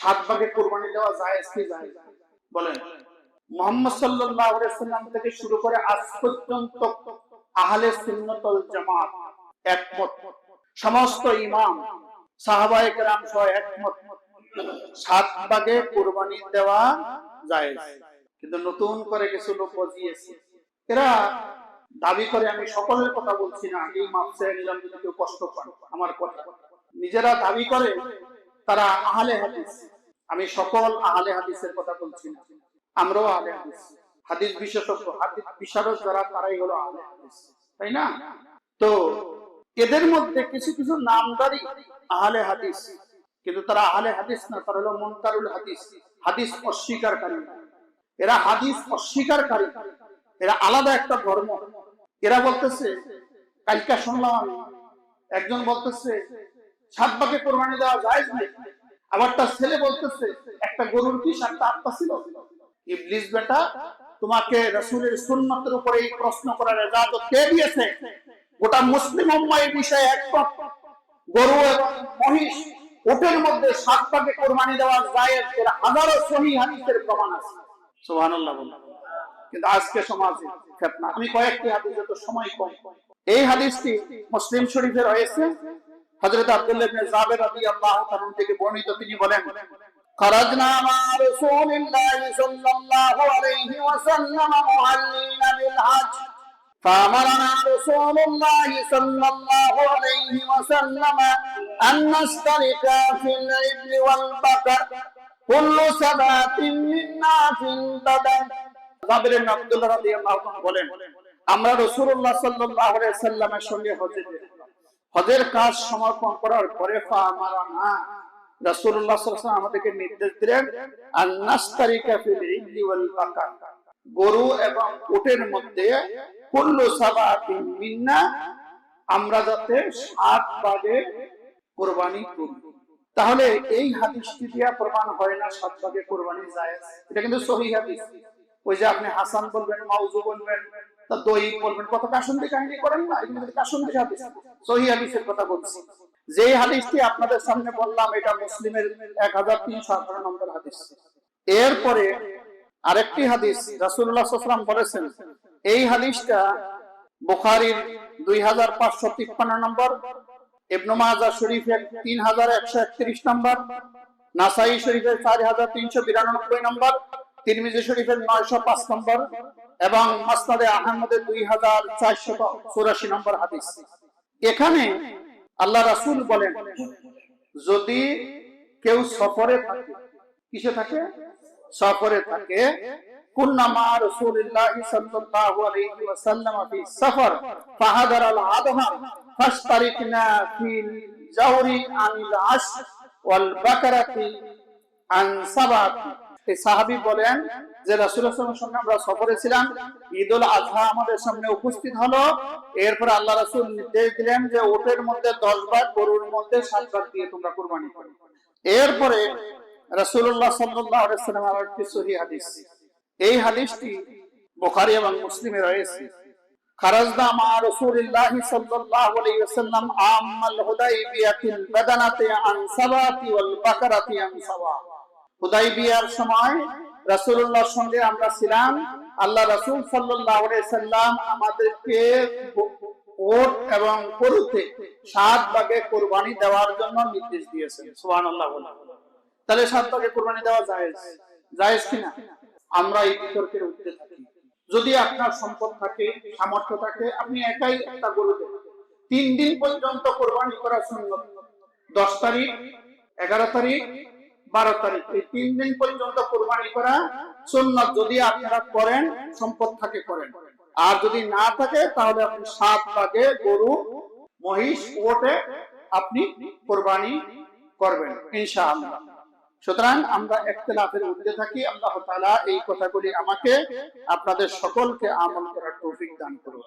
সাত ভাগে কোরবানি দেওয়া যায় বলেন। মোহাম্মদ সাল্লাম থেকে শুরু করে আজ পর্যন্ত আহলে জামাত একমত। সমস্ত ইমাম সহ একমত। সাত ভাগে কোরবানি দেওয়া যায় কিন্তু নতুন করে কিছু লোক বজিয়েছে এরা দাবি করে, আমি সকলের কথা বলছি না এই মাপসে নিলাম যদি কেউ কষ্ট পান আমার কথা। নিজেরা দাবি করে তারা আহলে হাদিস। আমি সকল আহলে হাদিসের কথা বলছি না। আমরাও আহলে হাদিস। হাদিস বিশেষজ্ঞ, হাদিস বিশারদ যারা, তারাই হলো আহলে হাদিস। তাই না? তো এদের মধ্যে কিছু কিছু নামদারি আহলে হাদিস। কিন্তু তারা আহলে হাদিস না, তারা হলো মুনকারুল হাদিস। হাদিস অস্বীকারী এরা হাদিস অস্বীকারী এরা আলাদা একটা ধর্ম। এরা বলতেছে, কালকা শুনলাম, একজন বলতেছে সাত ভাগে কোরবানি দেওয়া যায় না আবার তার ছেলে বলতেছে, একটা গরুর কি সাতটা আত্মা ছিল? ইবলিস বেটা, তোমাকে সুন্নতের উপরে এই প্রশ্ন করার কে দিয়েছে? গোটা মুসলিম এই বিষয়ে একমত। গরু এবং মহিষ মধ্যে সাত কোরবানি দেওয়া যায় হাজারো সহি হাদিসের প্রমাণ আছে। কিন্তু আজকে সমাজে আমি কয়েকটি হাদিস যত সময় কম। এই হাদিসটি মুসলিম শরীফে রয়েছে। হযরত আব্দুল্লাহ ইবনে জাবের রাদিয়াল্লাহু তাআলা থেকে বর্ণিত তিনি বলেন خرجنا مع رسول الله صلى الله عليه وسلم معلين بالحج فأمرنا رسول الله صلى الله عليه وسلم أن نشترك في الإبل والبقر كل سبعة منا في البدن জাবির ইবনে আব্দুল্লাহ রাদিয়াল্লাহু তাআলা বলেন আমরা রাসূলুল্লাহ সাল্লাল্লাহু আলাইহি সাল্লামের সঙ্গে হজে হজের কাজ সমর্পণ করার পরে রাসূলুল্লাহ আমাদেরকে নির্দেশ দিলেন আন নাস্তারিকা ফিল ইবলি ওয়াল বাকার গরু এবং উটের মধ্যে কুল্লু সাবাতিন মিন্না, আমরা যাতে সাত ভাগে কোরবানি করি। তাহলে এই হাদিসটি দিয়া প্রমাণ হয় না সাত ভাগে কোরবানি যায় এটা কিন্তু সহি হাদিস। ওই যে আপনি হাসান বলবেন, মাউজু বলবেন তা দই বলবেন কত কাসন্দি কাহিনী করেন না এগুলো কাসন্দি হাদিস। সহি হাদিসের কথা বলছি। যে হাদিসটি আপনাদের সামনে বললাম, এটা মুসলিমের এক হাজার তিনশো আঠারো নম্বর হাদিস। এরপরে আরেকটি হাদিস রাসুল্লাহ সাল্লাম বলেছেন, এই হাদিসটা বুখারির দুই হাজার পাঁচশো তিপ্পান্ন নম্বর, ইবনু মাজা শরীফের তিন হাজার একশো একত্রিশ নম্বর, নাসাই শরীফের চার হাজার তিনশো বিরানব্বই নম্বর, তিরমিজি শরীফের নয়শো পাঁচ নম্বর এবং মাসনাদে আহমদের দুই হাজার চারশো চুরাশি নম্বর হাদিস। এখানে আল্লাহ রাসূল বলেন, যদি কেউ সফরে থাকে, কিসে থাকে? সফরে থাকে কুন্না মা সাল্লাল্লাহু আলাইহি ওয়াসাল্লাম ফি সফর, ফাহাদার আল আদহা এই সাহাবী বলেন যে সাল্লাল্লাহু সঙ্গে আমরা সফরে ছিলাম। ঈদুল আজহা আমাদের সামনে উপস্থিত হলো। এরপর আল্লাহ রাসূল নির্দেশ দিলেন যে ওটের মধ্যে 10 ভাগ, গরুর মধ্যে 7 ভাগ দিয়ে তোমরা কুরবানি করো। এরপরে আলাইহি সাল্লাম আর একটি সহিহ হাদিস। এই হাদিসটি বুখারী এবং মুসলিমে রয়েছে। আন সাবা হুদাইবিয়ার সময় রাসূলুল্লাহর সঙ্গে আমরা ছিলাম। আল্লাহ রাসূল সাল্লাল্লাহু আলাইহি সাল্লাম আমাদেরকে ওট এবং সাত ভাগে কুরবানি দেওয়ার জন্য নির্দেশ দিয়েছেন। সুবহানাল্লাহ তাহলে সাত ভাগে কুরবানি দেওয়া জায়েজ? জায়েজ কিনা? আমরা এই বিতর্কের উঠতে থাকি। যদি আপনার সম্পদ থাকে, সামর্থ্য থাকে, আপনি একাই একটা গরু দেন। তিন দিন পর্যন্ত কোরবানি করা সুন্নত। দশ তারিখ, এগারো তারিখ বারো তারিখ। এই তিন দিন পর্যন্ত কোরবানি করা সুন্নত। যদি আপনারা করেন, সম্পদ থাকে করেন। আর যদি না থাকে, তাহলে আপনি সাত ভাগে গরু, মহিষ ওটে আপনি কোরবানি করবেন, ইনশাআল্লাহ। সুতরাং আমরা একতলাফের ঊর্ধ্বে থাকি। আল্লাহ তাআলা এই কথাগুলি আমাকে, আপনাদের সকলকে আমল করার তৌফিক দান করুন